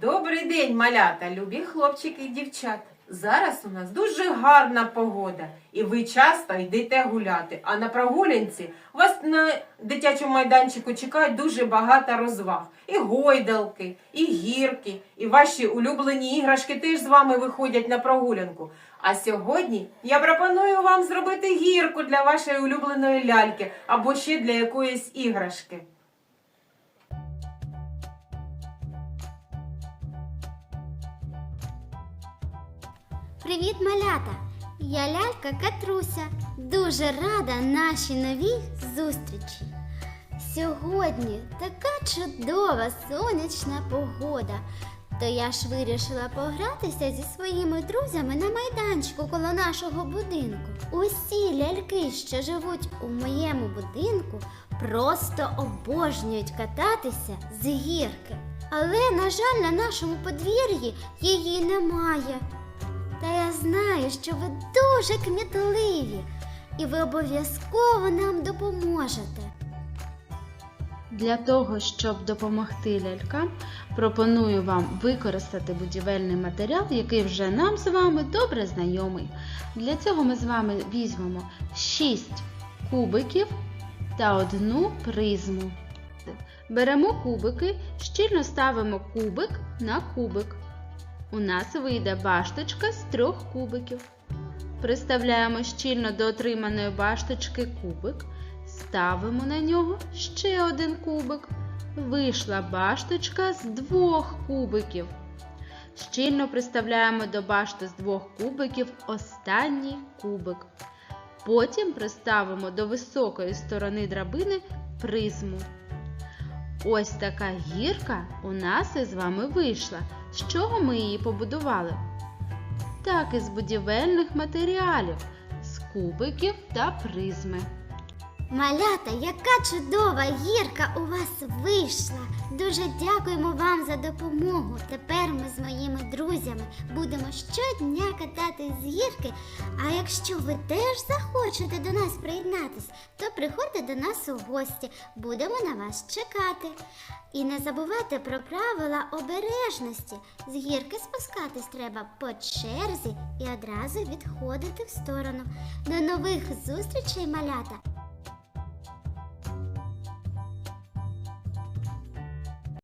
Добрий день, малята, любі хлопчики і дівчата. Зараз у нас дуже гарна погода, і ви часто йдете гуляти. А на прогулянці вас на дитячому майданчику чекає дуже багато розваг. І гойдалки, і гірки, і ваші улюблені іграшки теж з вами виходять на прогулянку. А сьогодні я пропоную вам зробити гірку для вашої улюбленої ляльки або ще для якоїсь іграшки. Привіт, малята! Я лялька Катруся. Дуже рада нашій новій зустрічі. Сьогодні така чудова сонячна погода. То я ж вирішила погратися зі своїми друзями на майданчику коло нашого будинку. Усі ляльки, що живуть у моєму будинку, просто обожнюють кататися з гірки. Але, на жаль, на нашому подвір'ї її немає. Та я знаю, що ви дуже кмітливі, і ви обов'язково нам допоможете. Для того, щоб допомогти лялькам, пропоную вам використати будівельний матеріал, який вже нам з вами добре знайомий. Для цього ми з вами візьмемо 6 кубиків та одну призму. Беремо кубики, щільно ставимо кубик на кубик. У нас вийде башточка з трьох кубиків. Приставляємо щільно до отриманої башточки кубик, ставимо на нього ще один кубик. Вийшла башточка з двох кубиків. Щільно приставляємо до башти з двох кубиків останній кубик. Потім приставимо до високої сторони драбини призму. Ось така гірка у нас із вами вийшла. З чого ми її побудували? Так, із будівельних матеріалів, з кубиків та призми. Малята, яка чудова гірка у вас вийшла! Дуже дякуємо вам за допомогу. Тепер ми з моїми друзями будемо щодня кататись з гірки. А якщо ви теж захочете до нас приєднатись, то приходьте до нас у гості. Будемо на вас чекати. І не забувайте про правила обережності. З гірки спускатись треба по черзі і одразу відходити в сторону. До нових зустрічей, малята!